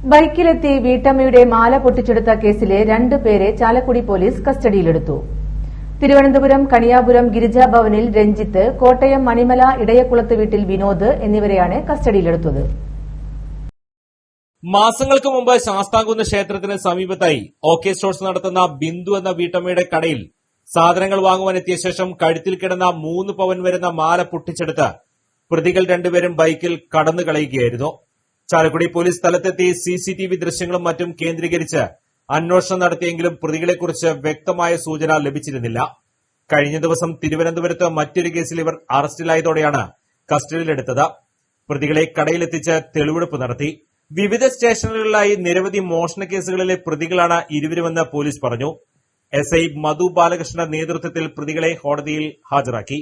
ബൈക്കിലെത്തി വീട്ടമ്മയുടെ മാല പൊട്ടിച്ചെടുത്ത കേസിലെ രണ്ട് പേരെ ചാലക്കുടി പോലീസ് കസ്റ്റഡിയിലെടുത്തു. തിരുവനന്തപുരം കണിയാപുരം ഗിരിജാഭവനിൽ രഞ്ജിത്ത് കോട്ടയം മണിമല ഇടയക്കുളത്ത് വീട്ടിൽ വിനോദ് എന്നിവരെയാണ് കസ്റ്റഡിയിലെടുത്തത്. മാസങ്ങൾക്ക് മുമ്പ് ശാസ്താംകുന്ന് ക്ഷേത്രത്തിന് സമീപത്തായി ഓക്കെ സ്റ്റോഴ്സ് നടത്തുന്ന ബിന്ദു എന്ന വീട്ടമ്മയുടെ കടയിൽ സാധനങ്ങൾ വാങ്ങുവാനെത്തിയ ശേഷം കഴുത്തിൽ കിടന്ന മൂന്ന് പവൻ വരുന്ന മാല പൊട്ടിച്ചെടുത്ത് പ്രതികൾ രണ്ടുപേരും ബൈക്കിൽ കടന്നു കളയുകയായിരുന്നു ചാലക്കുടി പോലീസ് സ്ഥലത്തെത്തി സി സി ടി വി ദൃശ്യങ്ങളും മറ്റും കേന്ദ്രീകരിച്ച് അന്വേഷണം നടത്തിയെങ്കിലും പ്രതികളെക്കുറിച്ച് വ്യക്തമായ സൂചന ലഭിച്ചിരുന്നില്ല. കഴിഞ്ഞ ദിവസം തിരുവനന്തപുരത്ത് മറ്റൊരു കേസിൽ ഇവർ അറസ്റ്റിലായതോടെയാണ് കസ്റ്റഡിയിലെടുത്തത്. പ്രതികളെ കടയിലെത്തിച്ച് തെളിവെടുപ്പ് നടത്തി. വിവിധ സ്റ്റേഷനുകളിലായി നിരവധി മോഷണ കേസുകളിലെ പ്രതികളാണ് ഇരുവരുമെന്ന് പോലീസ് പറഞ്ഞു. എസ്ഐ മധു ബാലകൃഷ്ണന്റെ നേതൃത്വത്തിൽ പ്രതികളെ കോടതിയിൽ ഹാജരാക്കി.